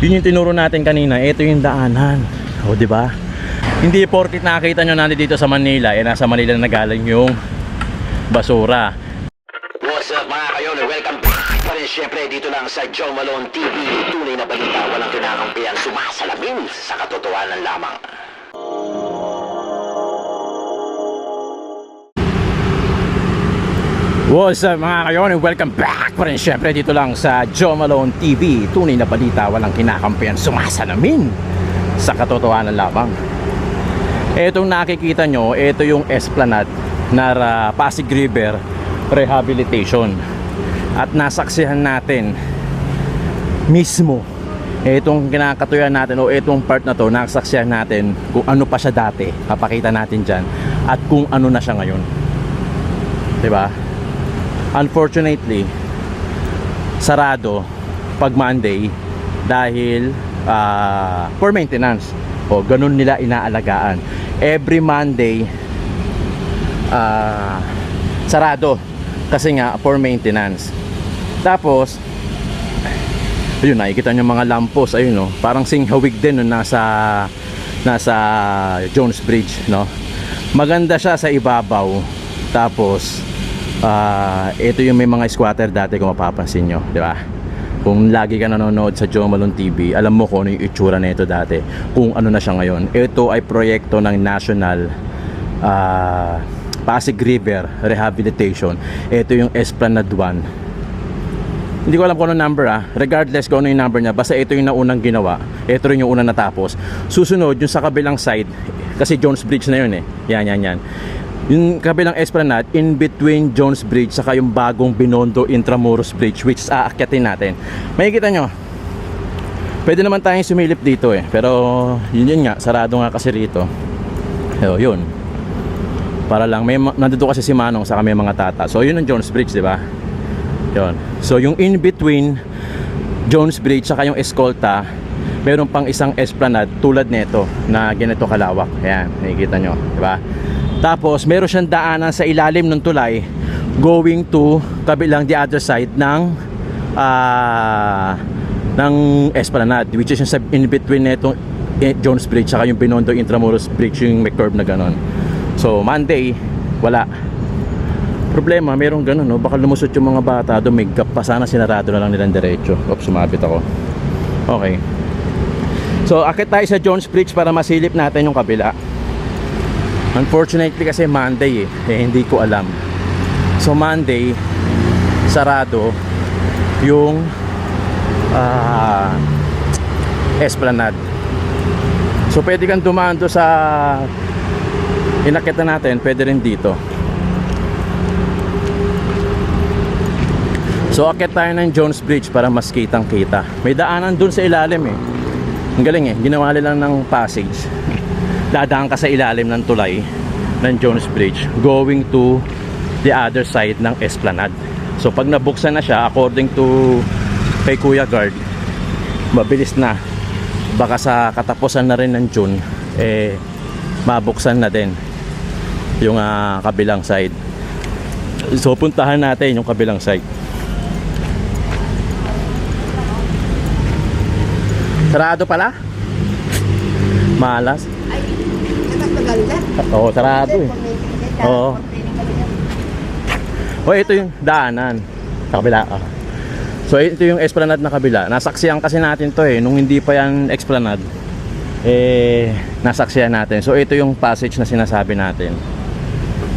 Yun yung tinuro natin kanina. Ito yung daanan. O, di ba? Hindi porkit nakita nyo nandito dito sa Manila, eh nasa Manila na nagaling yung basura. What's up mga kayon? Welcome back pa rin syempre dito lang sa Joe Malone TV. Tunay na balita, walang kinakampihan, sumasalamin sa katotohanan lamang. What's up mga kayon? Welcome back pa rin syempre dito lang sa Joe Malone TV. Tunay na balita, walang kinakampihan, sumasalamin sa katotohanan lamang. Etong nakikita nyo, ito yung Esplanade na ah, Pasig River Rehabilitation. At nasaksihan natin mismo itong kinakatuyan natin o itong part na to nasaksihan natin kung ano pa siya dati papakita natin dyan at kung ano na siya ngayon 'di ba unfortunately sarado pag Monday dahil ah, for maintenance. O ganun nila inaalagaan. Every Monday ah, sarado kasi nga for maintenance. Tapos ayun nakikita nyo mga lampos ayun no? Parang singhawig din no nasa nasa Jones Bridge no? Maganda siya sa ibabaw. Tapos ah ito yung may mga squatter dati kung mapapansin nyo di ba kung lagi ka nanonood sa Joe Malone TV alam mo kung ano yung itsura nito dati kung ano na siya ngayon ito ay proyekto ng National ah, Pasig River Rehabilitation ito yung Esplanade 1 hindi ko alam kung ano number ah. Regardless kung ano yung number niya, basta ito yung naunang ginawa. Ito rin yung unang natapos. Susunod, yung sa kabilang side, kasi Jones Bridge na yun eh. Yan, yan, yan. Yung kabilang esplanade, in between Jones Bridge, saka yung bagong Binondo Intramuros Bridge, which aakyatin natin. Makikita nyo, pwede naman tayong sumilip dito eh. Pero, yun yun nga, sarado nga kasi rito. So, yun. Para lang, may, ma- nandito kasi si Manong, saka may mga tata. So, yun ang Jones Bridge, di ba? Yon. So yung in between Jones Bridge saka yung Escolta, meron pang isang esplanade tulad nito na ganito kalawak. Ayan, nakikita nyo, di ba? Tapos meron siyang daanan sa ilalim ng tulay going to kabilang the other side ng ah ng esplanade which is yung in between nitong eh, Jones Bridge saka yung Binondo Intramuros Bridge yung may curve na ganon. So Monday wala Problema, merong ganun, no? Baka lumusot yung mga bata, dumigap pa. Sana sinarado na lang nilang diretso. Oops, sumabit ako. Okay. So, akit tayo sa Jones Bridge para masilip natin yung kabila. Unfortunately kasi Monday eh. eh hindi ko alam. So, Monday, sarado yung ah Esplanade. So, pwede kang dumaan doon sa inakita natin, pwede rin dito. So akit tayo ng Jones Bridge para mas kitang kita. May daanan dun sa ilalim eh. Ang galing eh, ginawa nila ng passage. Dadaan ka sa ilalim ng tulay ng Jones Bridge going to the other side ng Esplanade. So pag nabuksan na siya according to kay Kuya Guard, mabilis na. Baka sa katapusan na rin ng June eh mabuksan na din yung ah, kabilang side. So puntahan natin yung kabilang side. Sarado pala? Malas. Maganda. Oo, sarado eh. Oo. O ito yung daanan sa kabila. ah. So ito yung esplanade na kabila. Nasaksiyan kasi natin to eh. Nung hindi pa yan esplanade, eh, nasaksiyan natin. So ito yung passage na sinasabi natin.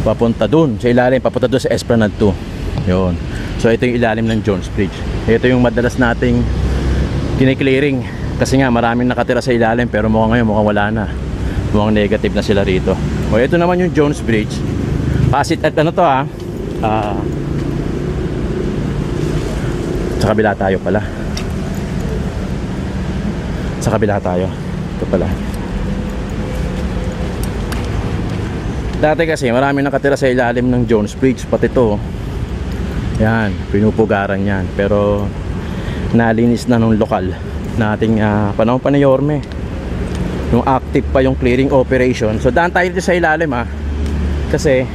Papunta dun, sa ilalim, papunta dun sa esplanade 2. Yun. So ito yung ilalim ng Jones Bridge. Ito yung madalas nating kiniklearing. Kasi nga maraming nakatira sa ilalim pero mukhang ngayon mukhang wala na. Mukhang negative na sila rito. O ito naman yung Jones Bridge. Pasit at ano to ah. Ah. sa kabila tayo pala. Sa kabila tayo. Ito pala. Dati kasi marami nakatira sa ilalim ng Jones Bridge pati to. Yan, pinupugaran yan. Pero nalinis na nung lokal nating ah, panahon pa ni Yorme. Yung active pa yung clearing operation. So daan tayo sa ilalim ah. Kasi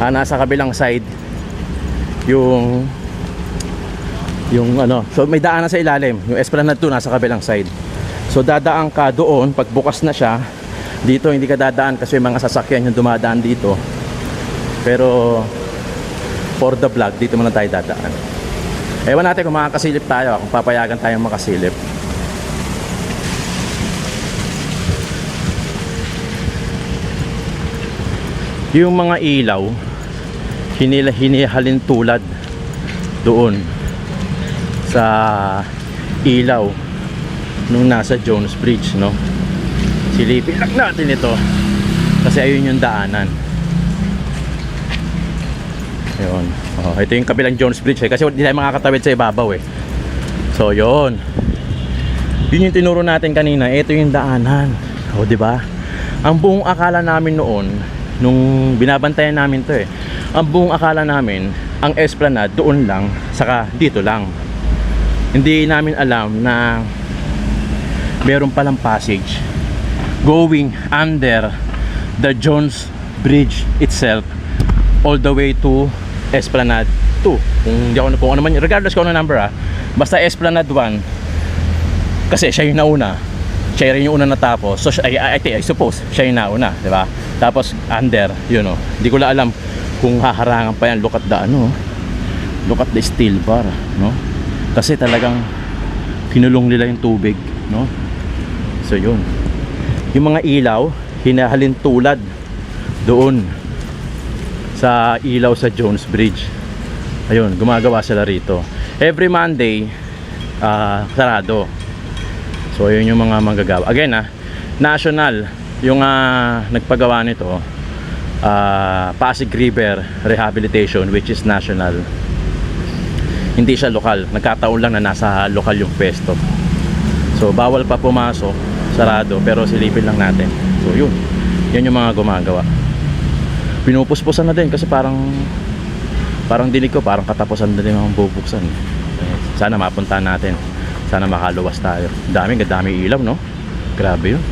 ah, nasa kabilang side yung Yung ano, so may daanan sa ilalim. Yung Esplanade 2 nasa kabilang side. So dadaan ka doon, pag bukas na siya, dito hindi ka dadaan kasi mga sasakyan yung dumadaan dito. Pero for the vlog, dito muna tayo dadaan. Ewan natin kung makakasilip tayo, kung papayagan tayong makasilip. Yung mga ilaw, hinila hinihalin tulad doon sa ilaw nung nasa Jones Bridge, no? Silipin lang natin ito kasi ayun yung daanan. Ayun. Oh, ito yung kabilang Jones Bridge eh. Kasi hindi tayo makakatawid sa ibabaw eh. So, yun. Yun yung tinuro natin kanina. Ito yung daanan. O, di ba? Ang buong akala namin noon, nung binabantayan namin to eh, ang buong akala namin, ang Esplanade doon lang, saka dito lang. Hindi namin alam na meron palang passage going under the Jones Bridge itself all the way to Esplanade 2 kung, di ako, kung ano man regardless kung ano number ah. Basta Esplanade 1 kasi siya yung nauna siya rin yung una natapos. So I, I, I, I suppose siya yung nauna di ba? Tapos under yun oh hindi ko lang alam kung haharangan pa yan. Look at the ano look at the steel bar no? Kasi talagang kinulong nila yung tubig no? So yun. Yung mga ilaw hinahalin tulad doon sa ilaw sa Jones Bridge. Ayun gumagawa sila rito. Every Monday ah, sarado so yun yung mga manggagawa. Again ah national yung ah, nagpagawa nito ah, Pasig River Rehabilitation which is national. Hindi siya lokal. Nagkataon lang na nasa lokal yung pwesto. So bawal pa pumasok sarado pero silipin lang natin. So yun. Yan yung mga gumagawa. Pinupuspusan na din kasi parang parang dinig ko parang katapusan na din ang bubuksan. Eh, sana mapuntahan natin sana makaluwas tayo. Daming daming ilaw no? Grabe yun.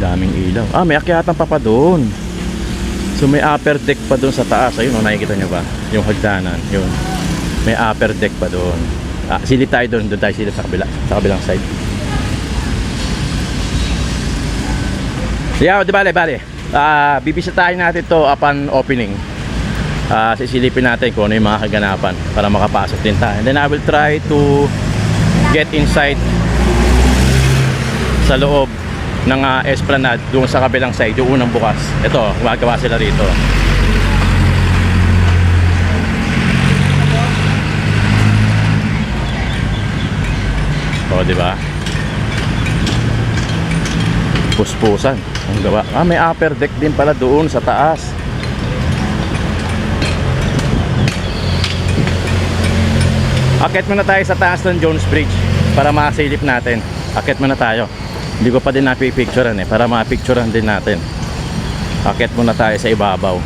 Daming ilaw. Ah may akyatan pa pa doon. So may upper deck pa doon sa taas. Ayun oh, nakikita nyo ba? Yung hagdanan. Yun. May upper deck pa doon. Ah, silip tayo doon. Doon tayo silip sa kabila sa kabilang side. Yeah, di bale, bale. Ah, bibisitahin natin to upon opening. Ah, sisilipin natin kung ano yung mga kaganapan para makapasok din tayo. And then I will try to get inside sa loob ng ah, Esplanade doon sa kabilang side, yung unang bukas. Ito, gumagawa sila rito. O, di ba? puspusan ang gawa ah may upper deck din pala doon sa taas akit muna tayo sa taas ng Jones Bridge para masilip natin. Akit muna tayo. Hindi ko pa din napipicturean eh para mapicturean din natin. Akit muna tayo sa ibabaw.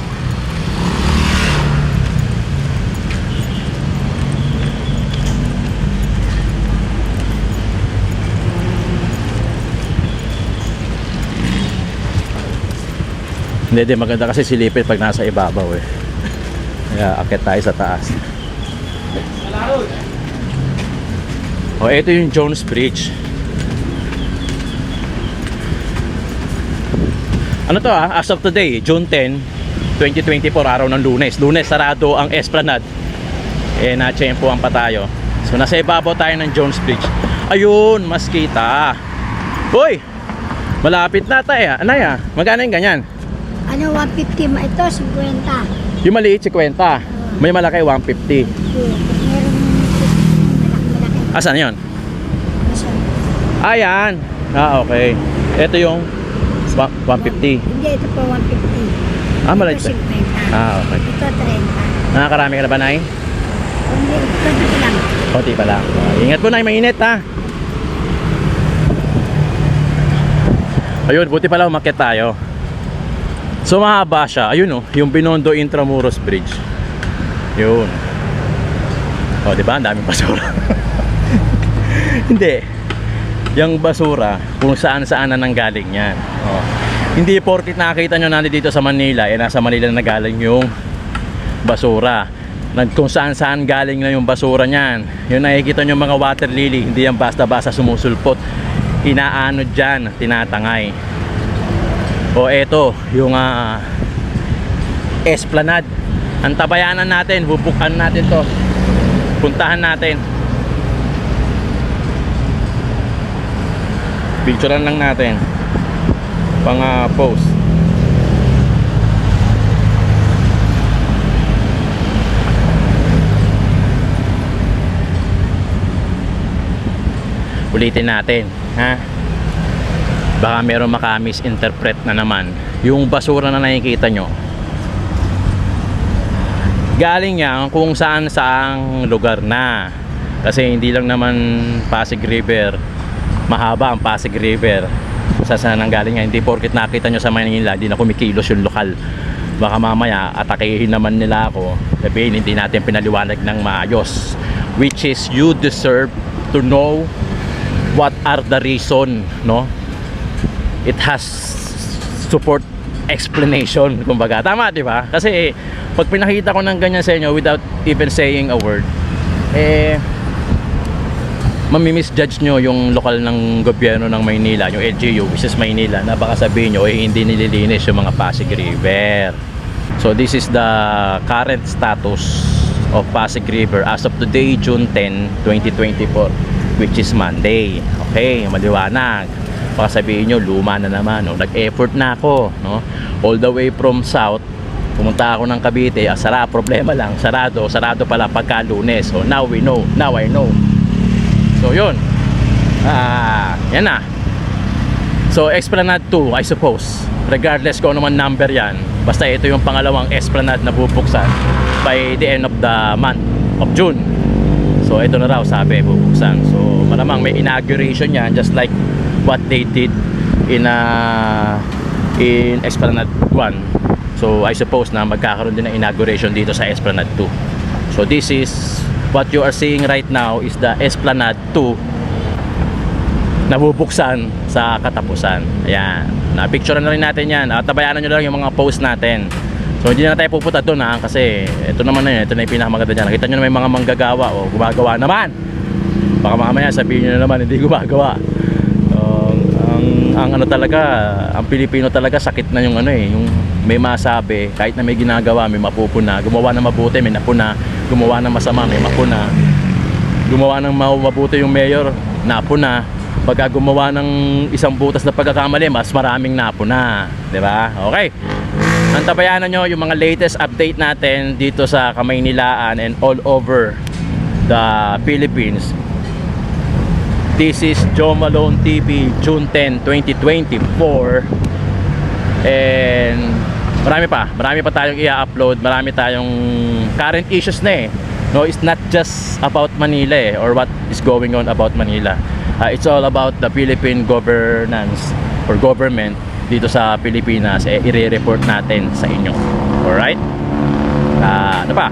Hindi, di maganda kasi silipin pag nasa ibabaw eh. Kaya akit tayo sa taas. O, ito yung Jones Bridge. Ano to ah, as of today, June 10, 2024, araw ng lunes. Lunes, sarado ang Esplanade. Eh, na-tsempohan pa tayo. So, nasa ibabaw tayo ng Jones Bridge. Ayun, mas kita. Hoy! Malapit na tayo. Anay ah, magkano yung ganyan? Ano, 150 ma ito, 50. Yung maliit, 50. May malaki, 150. Asan yun? Nasa, Ayan. Ah, okay. Ito yung wa- 150. hindi, ito po 150. Ah, maliit. Ito 50. Ah, okay. Ito 30. Nakakarami ka na ba, Nay? Hindi, ito dito lang. Konti pa lang. Ah, ingat po, Nay. Mainit, ha? Ayun, buti pala umakyat tayo. So, mahaba siya. Ayun, oh. Yung Binondo Intramuros Bridge. Yun. O, di ba? Ang daming basura. Hindi. Yung basura, kung saan-saan na nanggaling yan. O. Hindi porkit nakita nyo nandito dito sa Manila, eh nasa Manila na galing yung basura. kung saan saan galing na yung basura niyan. Yung nakikita nyo mga water lily, hindi yan basta-basta sumusulpot. Inaano dyan, tinatangay. O eto, yung ah, esplanade. Ang tabayanan natin, bubukan natin to. Puntahan natin. Picturean lang natin. Pang ah, post. ulitin natin ha? Baka meron maka-misinterpret na naman. Yung basura na nakikita nyo. Galing yan kung saan saang lugar na. Kasi hindi lang naman Pasig River mahaba ang Pasig River sa saan ang galing yan. Hindi porkit nakita nyo sa Manila hindi na kumikilos yung lokal. Baka mamaya atakehin naman nila ako. Sabihin hindi natin pinaliwanag ng maayos. Which is you deserve to know what are the reason no? It has support explanation kumbaga. Tama di ba? Kasi pag pinakita ko ng ganyan sa inyo without even saying a word eh mamimisjudge nyo yung lokal ng gobyerno ng Maynila, yung LGU, which is Maynila, na baka sabihin nyo, eh, hindi nililinis yung mga Pasig River. So, this is the current status of Pasig River as of today, June 10, 2024, which is Monday. Okay, maliwanag. Baka sabihin nyo, luma na naman. No? Nag-effort na ako. No? All the way from south, pumunta ako ng Cavite, ah, problema lang, sarado, sarado pala pagka lunes. So, now we know, now I know. So yun. Ah, yan na. So Esplanade 2, I suppose. Regardless kung ano man number yan. Basta ito yung pangalawang Esplanade na bubuksan by the end of the month of June. So ito na raw sabi bubuksan. So malamang may inauguration yan just like what they did in uh, in Esplanade 1. So I suppose na magkakaroon din ng inauguration dito sa Esplanade 2. So this is what you are seeing right now is the Esplanade 2 nabubuksan sa katapusan. Ayan. Na-picture na rin natin yan. At tabayanan nyo lang yung mga post natin. So hindi na tayo pupunta doon ha kasi ito naman na yun, ito na yung pinakamaganda dyan. Nakita nyo na may mga manggagawa o gumagawa naman. Baka mamaya sabihin nyo na naman hindi gumagawa. Um, ang, ang ano talaga, ang Pilipino talaga sakit na yung ano eh, yung may masabi, kahit na may ginagawa, may mapupuna. Gumawa ng mabuti, may napuna. Gumawa ng masama, may mapuna. Gumawa ng ma- mabuti yung mayor, napuna. Pagka gumawa ng isang butas na pagkakamali, mas maraming napuna. ba? Okay. Antabayanan nyo yung mga latest update natin dito sa Kamaynilaan and all over the Philippines. This is Joe Malone TV, June 10, 2024. And marami pa, marami pa tayong i-upload, marami tayong current issues na eh. No, it's not just about Manila eh, or what is going on about Manila. Uh, it's all about the Philippine governance or government dito sa Pilipinas eh i-report natin sa inyo. Alright? Ah, ano pa?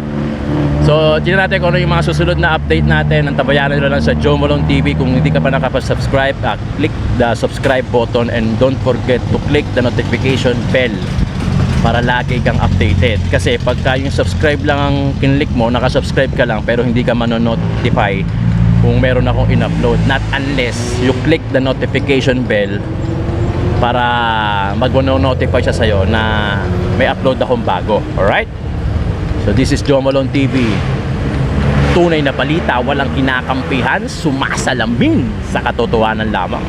So, tingnan natin kung ano yung mga susunod na update natin. Ang tabayanan nyo lang sa Joe TV. Kung hindi ka pa nakapag-subscribe, ah, click the subscribe button and don't forget to click the notification bell para lagi kang updated. Kasi pagka yung subscribe lang ang kinlik mo, nakasubscribe ka lang pero hindi ka manonotify kung meron akong in-upload. Not unless you click the notification bell para mag-notify siya sa'yo na may upload akong bago. Alright? So this is Joe Malone TV. Tunay na balita, walang kinakampihan, sumasalamin sa katotohanan lamang.